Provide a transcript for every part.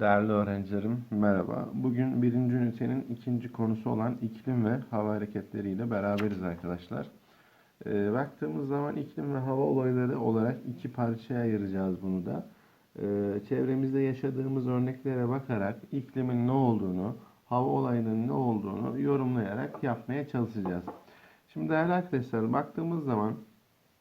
Değerli öğrencilerim, merhaba. Bugün birinci ünitenin ikinci konusu olan iklim ve hava hareketleriyle beraberiz arkadaşlar. Ee, baktığımız zaman iklim ve hava olayları olarak iki parçaya ayıracağız bunu da. Ee, çevremizde yaşadığımız örneklere bakarak iklimin ne olduğunu, hava olayının ne olduğunu yorumlayarak yapmaya çalışacağız. Şimdi değerli arkadaşlar, baktığımız zaman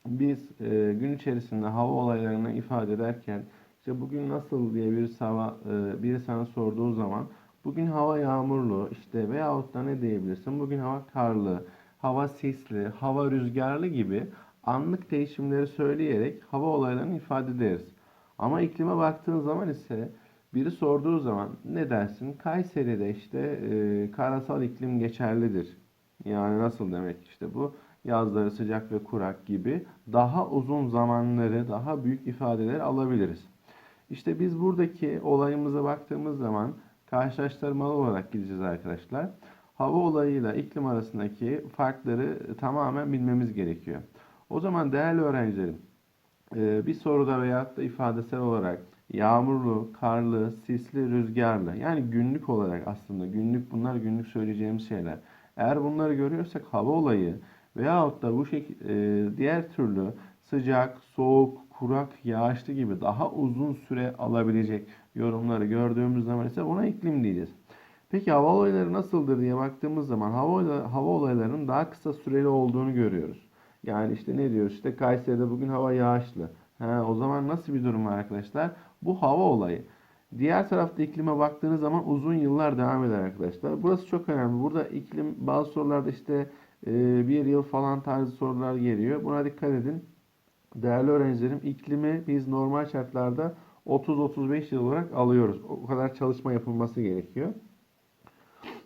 biz e, gün içerisinde hava olaylarını ifade ederken işte bugün nasıl diye bir hava e, biri sana sorduğu zaman bugün hava yağmurlu işte veyahut da ne diyebilirsin bugün hava karlı, hava sisli, hava rüzgarlı gibi anlık değişimleri söyleyerek hava olaylarını ifade ederiz. Ama iklime baktığın zaman ise biri sorduğu zaman ne dersin? Kayseri'de işte e, karasal iklim geçerlidir. Yani nasıl demek işte bu? Yazları sıcak ve kurak gibi daha uzun zamanları, daha büyük ifadeler alabiliriz. İşte biz buradaki olayımıza baktığımız zaman karşılaştırmalı olarak gideceğiz arkadaşlar. Hava olayıyla iklim arasındaki farkları tamamen bilmemiz gerekiyor. O zaman değerli öğrencilerim, e, bir soruda veyahut da ifadesel olarak yağmurlu, karlı, sisli, rüzgarlı yani günlük olarak aslında günlük bunlar günlük söyleyeceğimiz şeyler. Eğer bunları görüyorsak hava olayı veyahut da bu şekilde diğer türlü sıcak, soğuk, kurak, yağışlı gibi daha uzun süre alabilecek yorumları gördüğümüz zaman ise buna iklim diyeceğiz. Peki hava olayları nasıldır diye baktığımız zaman hava, hava olaylarının daha kısa süreli olduğunu görüyoruz. Yani işte ne diyoruz? İşte Kayseri'de bugün hava yağışlı. Ha, o zaman nasıl bir durum var arkadaşlar? Bu hava olayı. Diğer tarafta iklime baktığınız zaman uzun yıllar devam eder arkadaşlar. Burası çok önemli. Burada iklim bazı sorularda işte bir yıl falan tarzı sorular geliyor. Buna dikkat edin. Değerli öğrencilerim iklimi biz normal şartlarda 30-35 yıl olarak alıyoruz. O kadar çalışma yapılması gerekiyor.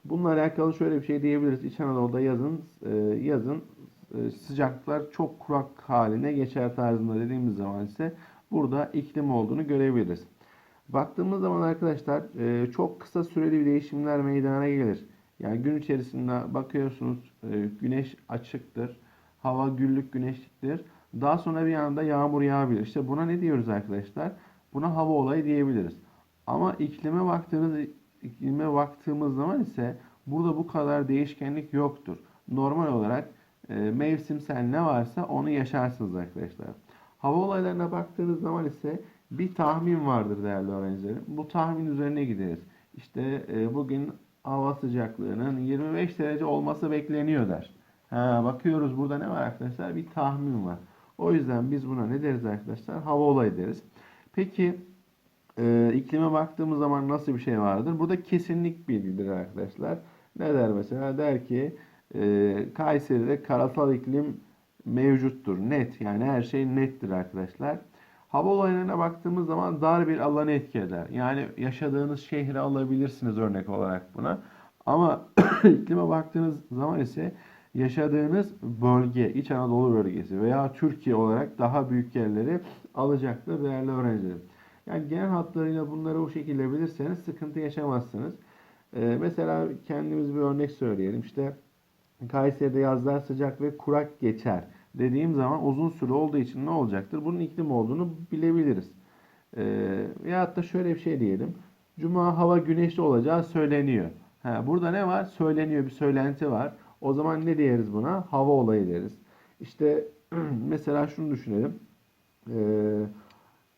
Bununla alakalı şöyle bir şey diyebiliriz. İç Anadolu'da yazın yazın sıcaklıklar çok kurak haline geçer tarzında dediğimiz zaman ise burada iklim olduğunu görebiliriz. Baktığımız zaman arkadaşlar çok kısa süreli değişimler meydana gelir. Yani gün içerisinde bakıyorsunuz güneş açıktır. Hava güllük güneşliktir. Daha sonra bir anda yağmur yağabilir. İşte buna ne diyoruz arkadaşlar? Buna hava olayı diyebiliriz. Ama iklime baktığınız iklime baktığımız zaman ise burada bu kadar değişkenlik yoktur. Normal olarak e, mevsimsel ne varsa onu yaşarsınız arkadaşlar. Hava olaylarına baktığınız zaman ise bir tahmin vardır değerli öğrencilerim. Bu tahmin üzerine gideriz. İşte e, bugün hava sıcaklığının 25 derece olması bekleniyor der. Ha, bakıyoruz burada ne var arkadaşlar? Bir tahmin var. O yüzden biz buna ne deriz arkadaşlar? Hava olayı deriz. Peki e, iklime baktığımız zaman nasıl bir şey vardır? Burada kesinlik bilgidir arkadaşlar. Ne der mesela? Der ki e, Kayseri'de karasal iklim mevcuttur. Net. Yani her şey nettir arkadaşlar. Hava olaylarına baktığımız zaman dar bir alanı etki eder. Yani yaşadığınız şehri alabilirsiniz örnek olarak buna. Ama iklime baktığınız zaman ise yaşadığınız bölge, İç Anadolu bölgesi veya Türkiye olarak daha büyük yerleri alacaktır değerli öğrencilerim. Yani genel hatlarıyla bunları o şekilde bilirseniz sıkıntı yaşamazsınız. Ee, mesela kendimiz bir örnek söyleyelim. İşte Kayseri'de yazlar sıcak ve kurak geçer dediğim zaman uzun süre olduğu için ne olacaktır? Bunun iklim olduğunu bilebiliriz. Ee, veyahut da şöyle bir şey diyelim. Cuma hava güneşli olacağı söyleniyor. Ha, burada ne var? Söyleniyor bir söylenti var. O zaman ne diyeriz buna? Hava olayı deriz. İşte mesela şunu düşünelim. Ee,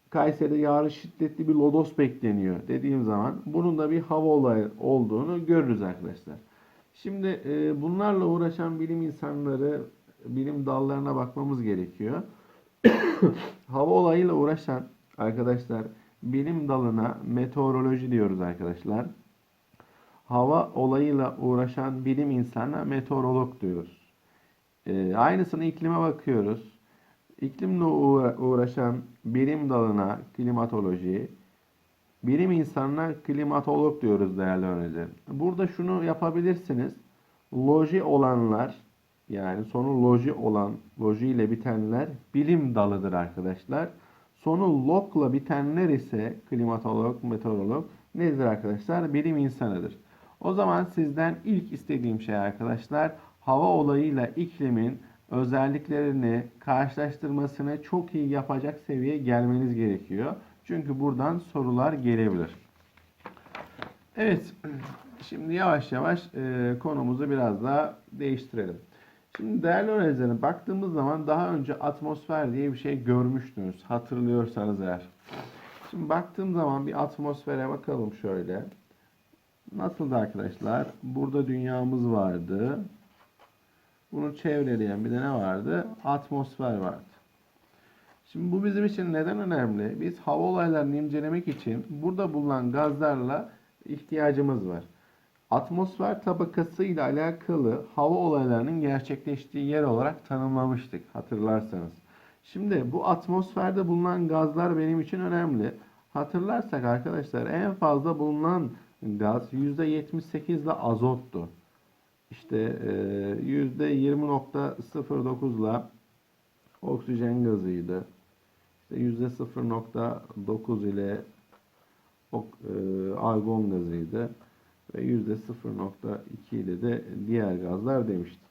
Kayseri'de yarın şiddetli bir lodos bekleniyor dediğim zaman bunun da bir hava olayı olduğunu görürüz arkadaşlar. Şimdi e, bunlarla uğraşan bilim insanları, bilim dallarına bakmamız gerekiyor. hava olayıyla uğraşan arkadaşlar bilim dalına meteoroloji diyoruz arkadaşlar hava olayıyla uğraşan bilim insanına meteorolog diyoruz. E, aynısını iklime bakıyoruz. İklimle uğraşan bilim dalına klimatoloji, bilim insanına klimatolog diyoruz değerli öğrencilerim. Burada şunu yapabilirsiniz. Loji olanlar yani sonu loji olan, loji ile bitenler bilim dalıdır arkadaşlar. Sonu lokla bitenler ise klimatolog, meteorolog nedir arkadaşlar? Bilim insanıdır. O zaman sizden ilk istediğim şey arkadaşlar hava olayıyla iklimin özelliklerini karşılaştırmasını çok iyi yapacak seviyeye gelmeniz gerekiyor. Çünkü buradan sorular gelebilir. Evet, şimdi yavaş yavaş e, konumuzu biraz daha değiştirelim. Şimdi değerli öğrencilerim baktığımız zaman daha önce atmosfer diye bir şey görmüştünüz hatırlıyorsanız eğer. Şimdi baktığım zaman bir atmosfere bakalım şöyle. Nasıldı arkadaşlar? Burada dünyamız vardı. Bunu çevreleyen bir de ne vardı? Atmosfer vardı. Şimdi bu bizim için neden önemli? Biz hava olaylarını incelemek için burada bulunan gazlarla ihtiyacımız var. Atmosfer tabakası ile alakalı hava olaylarının gerçekleştiği yer olarak tanımlamıştık hatırlarsanız. Şimdi bu atmosferde bulunan gazlar benim için önemli. Hatırlarsak arkadaşlar en fazla bulunan gaz %78 ile azottu. İşte e, %20.09 ile oksijen gazıydı. İşte %0.9 ile e, argon gazıydı ve %0.2 ile de diğer gazlar demiştik.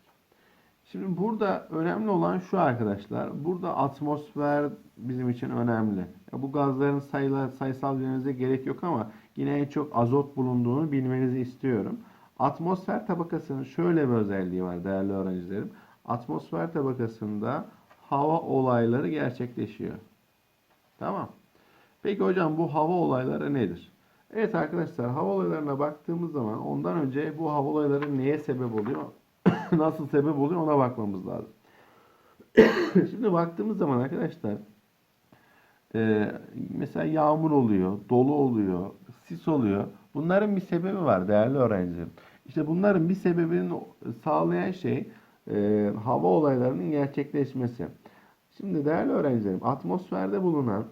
Şimdi burada önemli olan şu arkadaşlar. Burada atmosfer bizim için önemli. Ya bu gazların sayılar, sayısal bilmenize gerek yok ama yine en çok azot bulunduğunu bilmenizi istiyorum. Atmosfer tabakasının şöyle bir özelliği var değerli öğrencilerim. Atmosfer tabakasında hava olayları gerçekleşiyor. Tamam. Peki hocam bu hava olayları nedir? Evet arkadaşlar hava olaylarına baktığımız zaman ondan önce bu hava olayları neye sebep oluyor? Nasıl sebep oluyor ona bakmamız lazım. Şimdi baktığımız zaman arkadaşlar e, mesela yağmur oluyor, dolu oluyor, sis oluyor. Bunların bir sebebi var değerli öğrencilerim. İşte bunların bir sebebini sağlayan şey e, hava olaylarının gerçekleşmesi. Şimdi değerli öğrencilerim atmosferde bulunan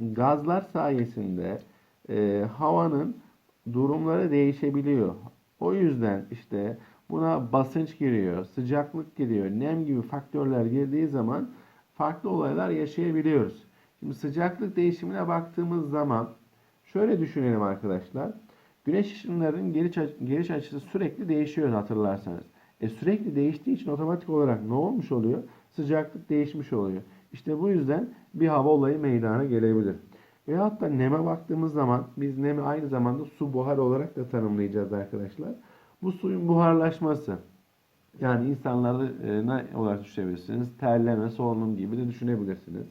gazlar sayesinde e, havanın durumları değişebiliyor. O yüzden işte buna basınç giriyor, sıcaklık giriyor, nem gibi faktörler girdiği zaman farklı olaylar yaşayabiliyoruz. Şimdi sıcaklık değişimine baktığımız zaman şöyle düşünelim arkadaşlar. Güneş ışınlarının geliş, açısı sürekli değişiyor hatırlarsanız. E sürekli değiştiği için otomatik olarak ne olmuş oluyor? Sıcaklık değişmiş oluyor. İşte bu yüzden bir hava olayı meydana gelebilir. Veyahut da neme baktığımız zaman biz nemi aynı zamanda su buharı olarak da tanımlayacağız arkadaşlar. Bu suyun buharlaşması. Yani insanlarda e, ne olarak düşünebilirsiniz? Terleme, solunum gibi de düşünebilirsiniz.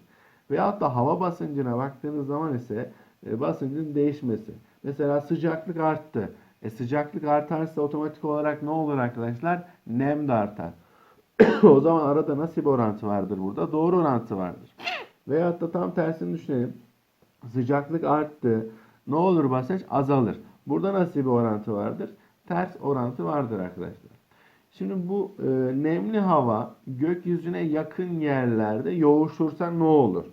Veyahut da hava basıncına baktığınız zaman ise basıncın değişmesi. Mesela sıcaklık arttı. E, sıcaklık artarsa otomatik olarak ne olur arkadaşlar? Nem de artar. o zaman arada nasıl bir orantı vardır burada? Doğru orantı vardır. Veyahut da tam tersini düşünelim. Sıcaklık arttı. Ne olur basınç? Azalır. Burada nasıl bir orantı vardır? Ters orantı vardır arkadaşlar. Şimdi bu e, nemli hava gökyüzüne yakın yerlerde yoğuşursa ne olur?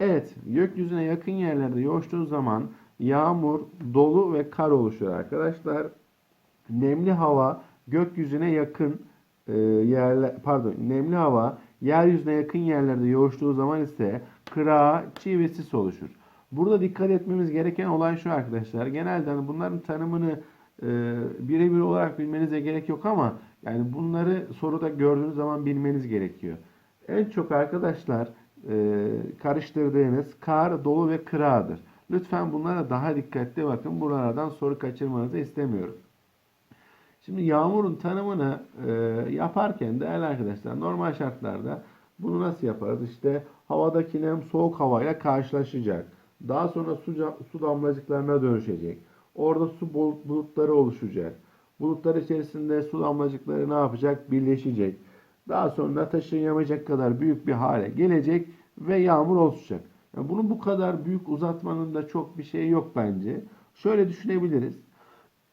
Evet, gökyüzüne yakın yerlerde yoğuştuğu zaman yağmur, dolu ve kar oluşur arkadaşlar. Nemli hava gökyüzüne yakın e, yerler pardon, nemli hava yeryüzüne yakın yerlerde yoğuştuğu zaman ise kıra, çiğ ve sis oluşur. Burada dikkat etmemiz gereken olay şu arkadaşlar. Genelde hani bunların tanımını e, birebir olarak bilmenize gerek yok ama yani bunları soruda gördüğünüz zaman bilmeniz gerekiyor. En çok arkadaşlar e, karıştırdığınız kar, dolu ve kıradır. Lütfen bunlara daha dikkatli bakın. Buralardan soru kaçırmanızı istemiyorum. Şimdi yağmurun tanımını e, yaparken değerli arkadaşlar normal şartlarda bunu nasıl yaparız? İşte havadaki nem soğuk havayla karşılaşacak. Daha sonra su, su damlacıklarına dönüşecek. Orada su bulutları oluşacak. Bulutlar içerisinde su damlacıkları ne yapacak? Birleşecek. Daha sonra taşıyamayacak kadar büyük bir hale gelecek ve yağmur oluşacak. Yani bunu bu kadar büyük uzatmanın da çok bir şey yok bence. Şöyle düşünebiliriz.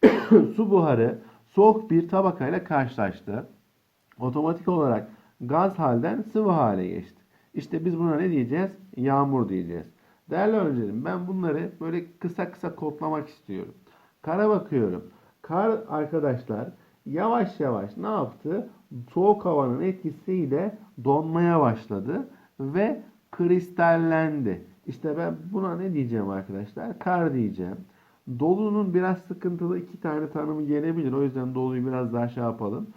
su buharı soğuk bir tabakayla karşılaştı. Otomatik olarak gaz halden sıvı hale geçti. İşte biz buna ne diyeceğiz? Yağmur diyeceğiz. Değerli öğrencilerim ben bunları böyle kısa kısa kodlamak istiyorum. Kara bakıyorum. Kar arkadaşlar yavaş yavaş ne yaptı? Soğuk havanın etkisiyle donmaya başladı ve kristallendi. İşte ben buna ne diyeceğim arkadaşlar? Kar diyeceğim. Dolunun biraz sıkıntılı iki tane tanımı gelebilir. O yüzden doluyu biraz daha şey yapalım.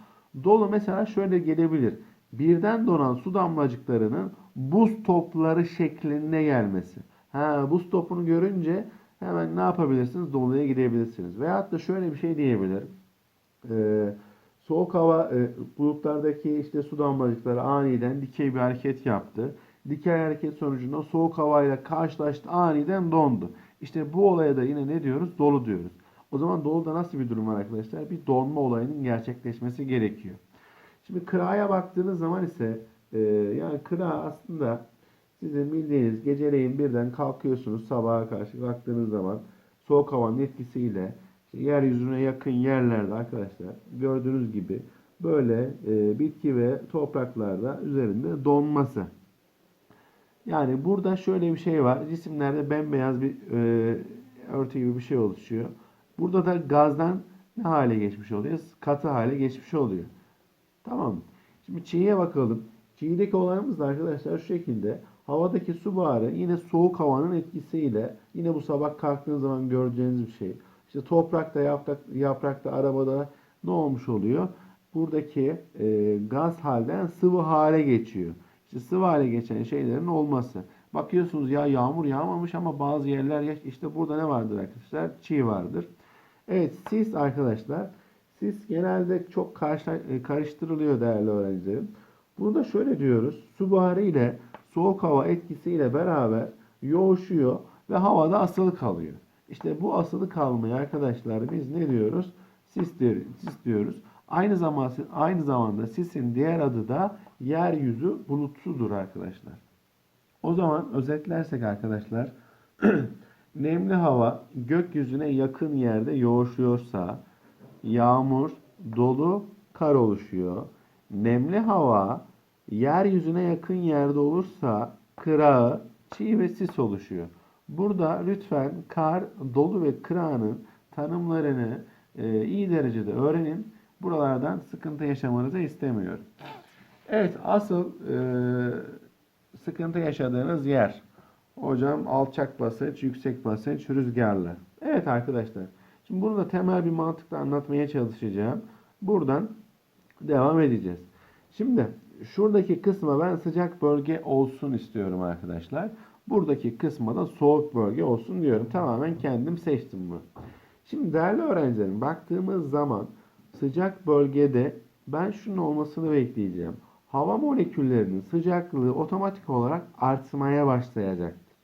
Dolu mesela şöyle gelebilir. Birden donan su damlacıklarının buz topları şeklinde gelmesi. Ha, buz topunu görünce hemen ne yapabilirsiniz? Doluya gidebilirsiniz. Veyahut da şöyle bir şey diyebilirim. Ee, soğuk hava e, bulutlardaki işte su damlacıkları aniden dikey bir hareket yaptı. Dikey hareket sonucunda soğuk havayla karşılaştı aniden dondu. İşte bu olaya da yine ne diyoruz? Dolu diyoruz. O zaman doluda nasıl bir durum var arkadaşlar? Bir donma olayının gerçekleşmesi gerekiyor. Şimdi kıraya baktığınız zaman ise e, yani kıra aslında sizin bildiğiniz geceleyin birden kalkıyorsunuz sabaha karşı baktığınız zaman soğuk havanın etkisiyle yeryüzüne yakın yerlerde arkadaşlar gördüğünüz gibi böyle e, bitki ve topraklarda üzerinde donması. Yani burada şöyle bir şey var. Cisimlerde bembeyaz bir e, örtü gibi bir şey oluşuyor. Burada da gazdan ne hale geçmiş oluyor? Katı hale geçmiş oluyor. Tamam? Şimdi çiğe bakalım. Çiğdeki olayımız da arkadaşlar şu şekilde. Havadaki su buharı yine soğuk havanın etkisiyle yine bu sabah kalktığınız zaman göreceğiniz bir şey. İşte toprakta, yaprak, yaprakta, arabada ne olmuş oluyor? Buradaki e, gaz halden sıvı hale geçiyor. İşte sıvı hale geçen şeylerin olması. Bakıyorsunuz ya yağmur yağmamış ama bazı yerler yaş. İşte burada ne vardır arkadaşlar? Çiğ vardır. Evet sis arkadaşlar. Sis genelde çok e, karıştırılıyor değerli öğrencilerim. Bunu da şöyle diyoruz. Su buharı ile soğuk hava etkisiyle beraber yoğuşuyor ve havada asılı kalıyor. İşte bu asılı kalmayı arkadaşlar biz ne diyoruz? Sis, diyor- sis diyoruz. Aynı zamanda aynı zamanda sisin diğer adı da yeryüzü bulutsudur arkadaşlar. O zaman özetlersek arkadaşlar nemli hava gökyüzüne yakın yerde yoğuşuyorsa yağmur, dolu, kar oluşuyor. Nemli hava yeryüzüne yakın yerde olursa kırağı, çiğ ve sis oluşuyor. Burada lütfen kar, dolu ve kırağının tanımlarını e, iyi derecede öğrenin. Buralardan sıkıntı yaşamanızı istemiyorum. Evet, asıl e, sıkıntı yaşadığınız yer. Hocam alçak basınç, yüksek basınç, rüzgarlı. Evet arkadaşlar. Şimdi bunu da temel bir mantıkla anlatmaya çalışacağım. Buradan devam edeceğiz. Şimdi şuradaki kısma ben sıcak bölge olsun istiyorum arkadaşlar. Buradaki kısma da soğuk bölge olsun diyorum. Tamamen kendim seçtim bunu. Şimdi değerli öğrencilerim baktığımız zaman sıcak bölgede ben şunun olmasını bekleyeceğim. Hava moleküllerinin sıcaklığı otomatik olarak artmaya başlayacaktır.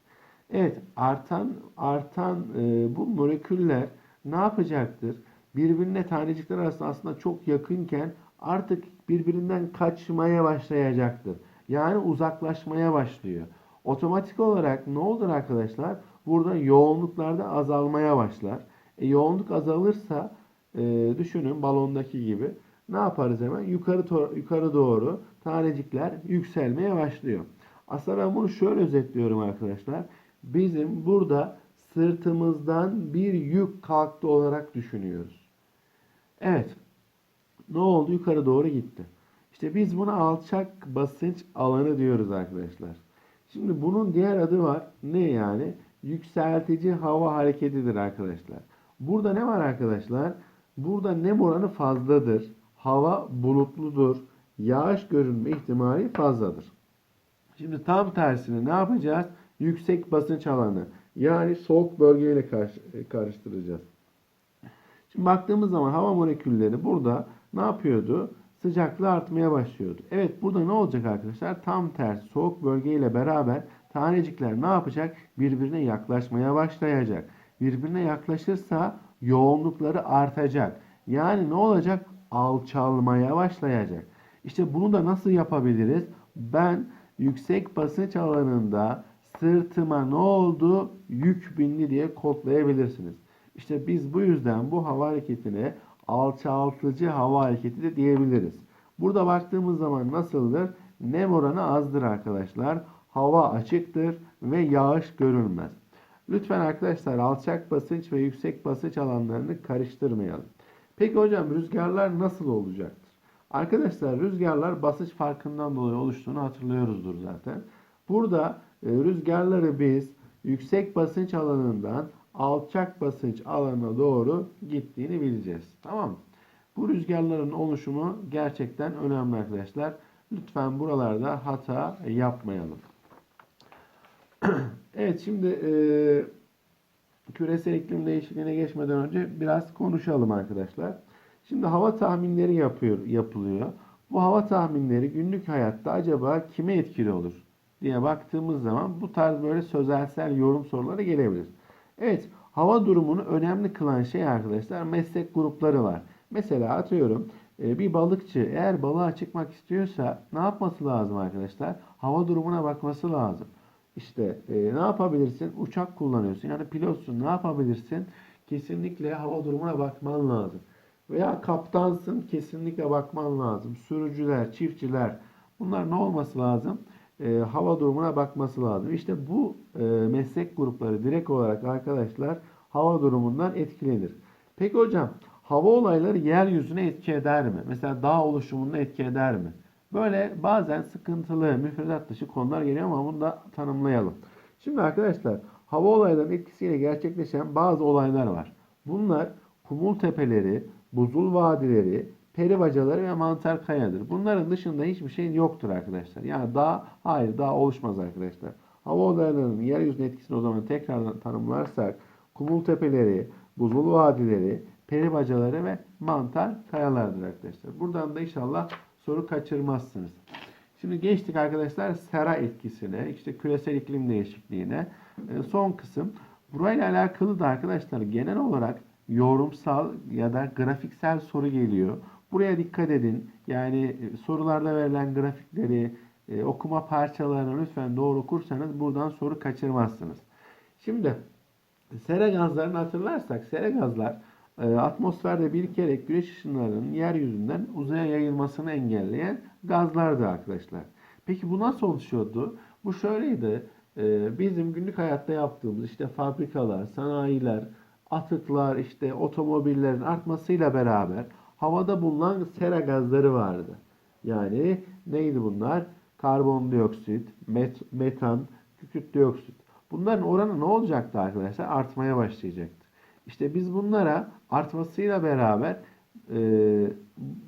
Evet, artan artan e, bu moleküller ne yapacaktır? Birbirine tanecikler arasında aslında çok yakınken artık birbirinden kaçmaya başlayacaktır. Yani uzaklaşmaya başlıyor. Otomatik olarak ne olur arkadaşlar? Burada yoğunluklarda azalmaya başlar. E, yoğunluk azalırsa e, düşünün balondaki gibi ne yaparız hemen? Yukarı yukarı doğru tanecikler yükselmeye başlıyor. Aslında ben bunu şöyle özetliyorum arkadaşlar. Bizim burada sırtımızdan bir yük kalktı olarak düşünüyoruz. Evet. Ne oldu? Yukarı doğru gitti. İşte biz buna alçak basınç alanı diyoruz arkadaşlar. Şimdi bunun diğer adı var. Ne yani? Yükseltici hava hareketidir arkadaşlar. Burada ne var arkadaşlar? Burada nem oranı fazladır. Hava bulutludur. Yağış görünme ihtimali fazladır. Şimdi tam tersini ne yapacağız? Yüksek basınç alanı. Yani soğuk bölgeyle karıştıracağız. Şimdi baktığımız zaman hava molekülleri burada ne yapıyordu? Sıcaklığı artmaya başlıyordu. Evet burada ne olacak arkadaşlar? Tam tersi soğuk bölgeyle beraber tanecikler ne yapacak? Birbirine yaklaşmaya başlayacak. Birbirine yaklaşırsa yoğunlukları artacak. Yani ne olacak? Alçalmaya başlayacak. İşte bunu da nasıl yapabiliriz? Ben yüksek basınç alanında sırtıma ne oldu? Yük bindi diye kodlayabilirsiniz. İşte biz bu yüzden bu hava hareketine alçaltıcı hava hareketi de diyebiliriz. Burada baktığımız zaman nasıldır? Nem oranı azdır arkadaşlar. Hava açıktır ve yağış görülmez. Lütfen arkadaşlar alçak basınç ve yüksek basınç alanlarını karıştırmayalım. Peki hocam rüzgarlar nasıl olacaktır? Arkadaşlar rüzgarlar basınç farkından dolayı oluştuğunu hatırlıyoruzdur zaten. Burada e, rüzgarları biz yüksek basınç alanından alçak basınç alanına doğru gittiğini bileceğiz. Tamam mı? Bu rüzgarların oluşumu gerçekten önemli arkadaşlar. Lütfen buralarda hata yapmayalım. evet şimdi e, küresel iklim değişikliğine geçmeden önce biraz konuşalım arkadaşlar. Şimdi hava tahminleri yapıyor, yapılıyor. Bu hava tahminleri günlük hayatta acaba kime etkili olur diye baktığımız zaman bu tarz böyle sözelsel yorum soruları gelebilir. Evet, hava durumunu önemli kılan şey arkadaşlar meslek grupları var. Mesela atıyorum e, bir balıkçı eğer balığa çıkmak istiyorsa ne yapması lazım arkadaşlar? Hava durumuna bakması lazım. İşte e, ne yapabilirsin? Uçak kullanıyorsun. Yani pilotsun. Ne yapabilirsin? Kesinlikle hava durumuna bakman lazım. Veya kaptansın. Kesinlikle bakman lazım. Sürücüler, çiftçiler. Bunlar ne olması lazım? E, hava durumuna bakması lazım. İşte bu e, meslek grupları direkt olarak arkadaşlar hava durumundan etkilenir. Peki hocam hava olayları yeryüzüne etki eder mi? Mesela dağ oluşumuna etki eder mi? Böyle bazen sıkıntılı, müfredat dışı konular geliyor ama bunu da tanımlayalım. Şimdi arkadaşlar hava olaylarının etkisiyle gerçekleşen bazı olaylar var. Bunlar kumul tepeleri, buzul vadileri, peri bacaları ve mantar kayadır. Bunların dışında hiçbir şey yoktur arkadaşlar. Yani dağ, hayır dağ oluşmaz arkadaşlar. Hava olaylarının yeryüzüne etkisini o zaman tekrardan tanımlarsak kumul tepeleri, buzul vadileri, peri bacaları ve mantar kayalardır arkadaşlar. Buradan da inşallah soru kaçırmazsınız. Şimdi geçtik arkadaşlar sera etkisine, işte küresel iklim değişikliğine. E, son kısım. Burayla alakalı da arkadaşlar genel olarak yorumsal ya da grafiksel soru geliyor. Buraya dikkat edin. Yani e, sorularda verilen grafikleri, e, okuma parçalarını lütfen doğru okursanız buradan soru kaçırmazsınız. Şimdi sera gazlarını hatırlarsak sera gazlar e, atmosferde birikerek güneş ışınlarının yeryüzünden uzaya yayılmasını engelleyen gazlardı arkadaşlar. Peki bu nasıl oluşuyordu? Bu şöyleydi. Bizim günlük hayatta yaptığımız işte fabrikalar, sanayiler, atıklar, işte otomobillerin artmasıyla beraber havada bulunan sera gazları vardı. Yani neydi bunlar? Karbondioksit, met, metan, kükürt dioksit. Bunların oranı ne olacaktı arkadaşlar? Artmaya başlayacaktı. İşte biz bunlara artmasıyla beraber e,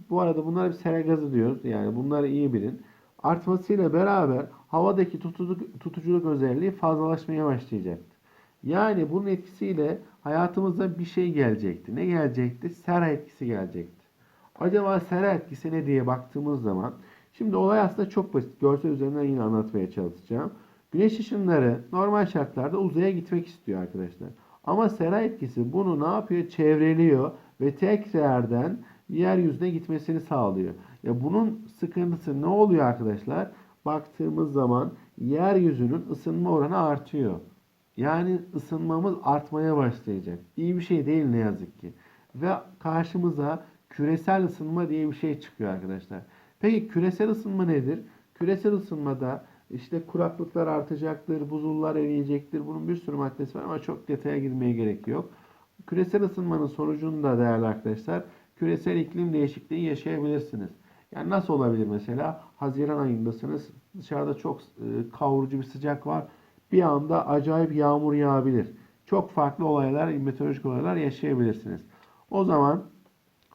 bu arada bunlara bir sera gazı diyoruz. Yani bunları iyi bilin. Artmasıyla beraber havadaki tutuculuk, tutuculuk özelliği fazlalaşmaya başlayacaktı. Yani bunun etkisiyle hayatımıza bir şey gelecekti. Ne gelecekti? Sera etkisi gelecekti. Acaba sera etkisi ne diye baktığımız zaman şimdi olay aslında çok basit. Görsel üzerinden yine anlatmaya çalışacağım. Güneş ışınları normal şartlarda uzaya gitmek istiyor arkadaşlar. Ama sera etkisi bunu ne yapıyor? Çevreliyor ve tekrardan yeryüzüne gitmesini sağlıyor. Ya bunun sıkıntısı ne oluyor arkadaşlar? Baktığımız zaman yeryüzünün ısınma oranı artıyor. Yani ısınmamız artmaya başlayacak. İyi bir şey değil ne yazık ki. Ve karşımıza küresel ısınma diye bir şey çıkıyor arkadaşlar. Peki küresel ısınma nedir? Küresel ısınmada işte kuraklıklar artacaktır, buzullar eriyecektir. Bunun bir sürü maddesi var ama çok detaya girmeye gerek yok. Küresel ısınmanın sonucunda değerli arkadaşlar küresel iklim değişikliği yaşayabilirsiniz. Yani nasıl olabilir mesela? Haziran ayındasınız. Dışarıda çok e, kavurucu bir sıcak var. Bir anda acayip yağmur yağabilir. Çok farklı olaylar, meteorolojik olaylar yaşayabilirsiniz. O zaman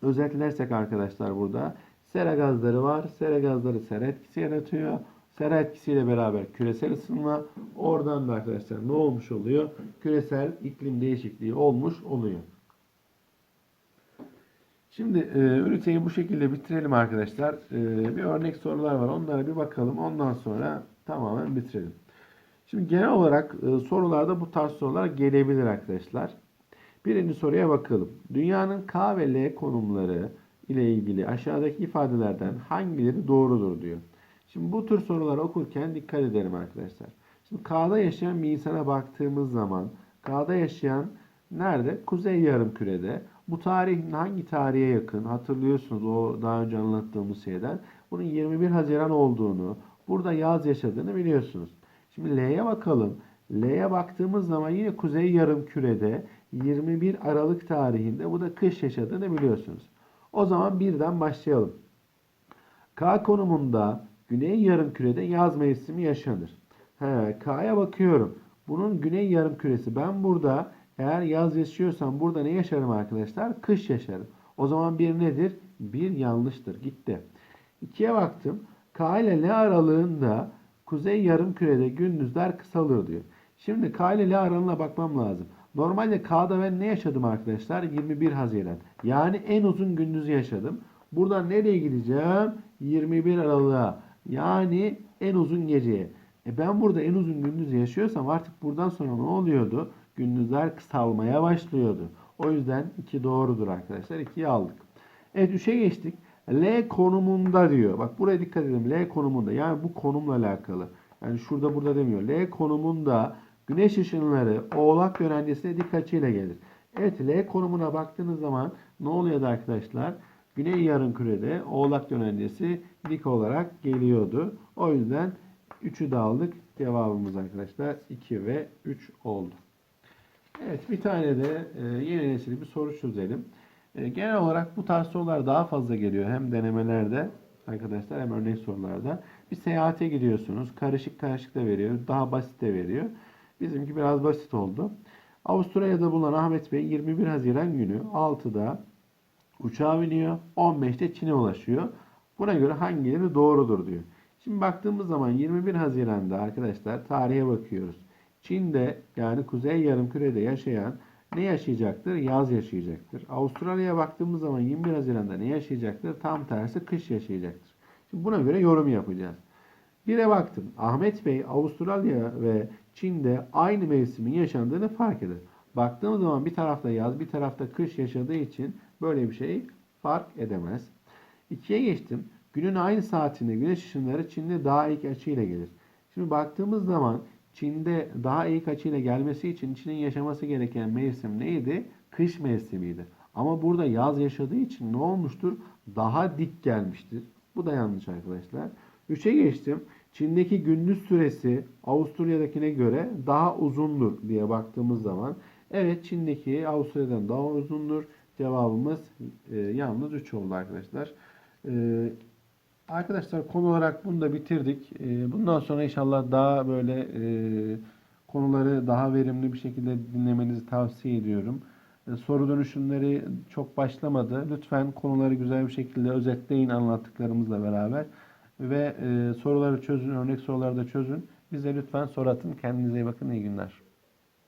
özetlersek arkadaşlar burada sera gazları var. Sera gazları sera etkisi yaratıyor. Sera etkisiyle beraber küresel ısınma. Oradan da arkadaşlar ne olmuş oluyor? Küresel iklim değişikliği olmuş oluyor. Şimdi e, üniteyi bu şekilde bitirelim arkadaşlar. E, bir örnek sorular var. Onlara bir bakalım. Ondan sonra tamamen bitirelim. Şimdi genel olarak e, sorularda bu tarz sorular gelebilir arkadaşlar. Birinci soruya bakalım. Dünyanın K ve L konumları ile ilgili aşağıdaki ifadelerden hangileri doğrudur diyor. Şimdi bu tür soruları okurken dikkat edelim arkadaşlar. Şimdi K'da yaşayan bir insana baktığımız zaman K'da yaşayan nerede? Kuzey yarımkürede. Bu tarih hangi tarihe yakın? Hatırlıyorsunuz o daha önce anlattığımız şeyden. Bunun 21 Haziran olduğunu, burada yaz yaşadığını biliyorsunuz. Şimdi L'ye bakalım. L'ye baktığımız zaman yine kuzey yarımkürede 21 Aralık tarihinde bu da kış yaşadığını biliyorsunuz. O zaman birden başlayalım. K konumunda güney yarımkürede yaz mevsimi yaşanır. He, K'ya bakıyorum. Bunun güney yarımküresi. Ben burada eğer yaz yaşıyorsam burada ne yaşarım arkadaşlar? Kış yaşarım. O zaman bir nedir? Bir yanlıştır. Gitti. İkiye baktım. K ile L aralığında kuzey yarımkürede gündüzler kısalır diyor. Şimdi K ile L aralığına bakmam lazım. Normalde K'da ben ne yaşadım arkadaşlar? 21 Haziran. Yani en uzun gündüzü yaşadım. Buradan nereye gideceğim? 21 Aralık'a. Yani en uzun geceye. E ben burada en uzun gündüzü yaşıyorsam artık buradan sonra ne oluyordu? Gündüzler kısalmaya başlıyordu. O yüzden 2 doğrudur arkadaşlar. 2'yi aldık. Evet 3'e geçtik. L konumunda diyor. Bak buraya dikkat edin. L konumunda. Yani bu konumla alakalı. Yani şurada burada demiyor. L konumunda güneş ışınları oğlak yönencesine dik açıyla gelir. Evet L konumuna baktığınız zaman ne oluyordu arkadaşlar? Güney yarımkürede oğlak yönencesi dik olarak geliyordu. O yüzden 3'ü de aldık. Cevabımız arkadaşlar 2 ve 3 oldu. Evet bir tane de e, yeni nesil bir soru çözelim. E, genel olarak bu tarz sorular daha fazla geliyor. Hem denemelerde arkadaşlar hem örnek sorularda. Bir seyahate gidiyorsunuz. Karışık karışık da veriyor. Daha basit de veriyor. Bizimki biraz basit oldu. Avustralya'da bulunan Ahmet Bey 21 Haziran günü 6'da uçağa biniyor. 15'te Çin'e ulaşıyor. Buna göre hangileri doğrudur diyor. Şimdi baktığımız zaman 21 Haziran'da arkadaşlar tarihe bakıyoruz. Çin'de yani Kuzey Yarımküre'de yaşayan ne yaşayacaktır? Yaz yaşayacaktır. Avustralya'ya baktığımız zaman 21 Haziran'da ne yaşayacaktır? Tam tersi kış yaşayacaktır. Şimdi buna göre yorum yapacağız. Bire baktım. Ahmet Bey Avustralya ve Çin'de aynı mevsimin yaşandığını fark eder. Baktığımız zaman bir tarafta yaz bir tarafta kış yaşadığı için böyle bir şey fark edemez. İkiye geçtim. Günün aynı saatinde güneş ışınları Çin'de daha ilk açıyla gelir. Şimdi baktığımız zaman Çin'de daha ilk açıyla gelmesi için Çin'in yaşaması gereken mevsim neydi? Kış mevsimiydi. Ama burada yaz yaşadığı için ne olmuştur? Daha dik gelmiştir. Bu da yanlış arkadaşlar. 3'e geçtim. Çin'deki gündüz süresi Avusturya'dakine göre daha uzundur diye baktığımız zaman evet Çin'deki Avusturya'dan daha uzundur. Cevabımız e, yalnız 3 oldu arkadaşlar. E, arkadaşlar konu olarak bunu da bitirdik. E, bundan sonra inşallah daha böyle e, konuları daha verimli bir şekilde dinlemenizi tavsiye ediyorum. E, soru dönüşümleri çok başlamadı. Lütfen konuları güzel bir şekilde özetleyin anlattıklarımızla beraber. Ve e, soruları çözün, örnek soruları da çözün. Bize lütfen soru atın. Kendinize iyi bakın. İyi günler.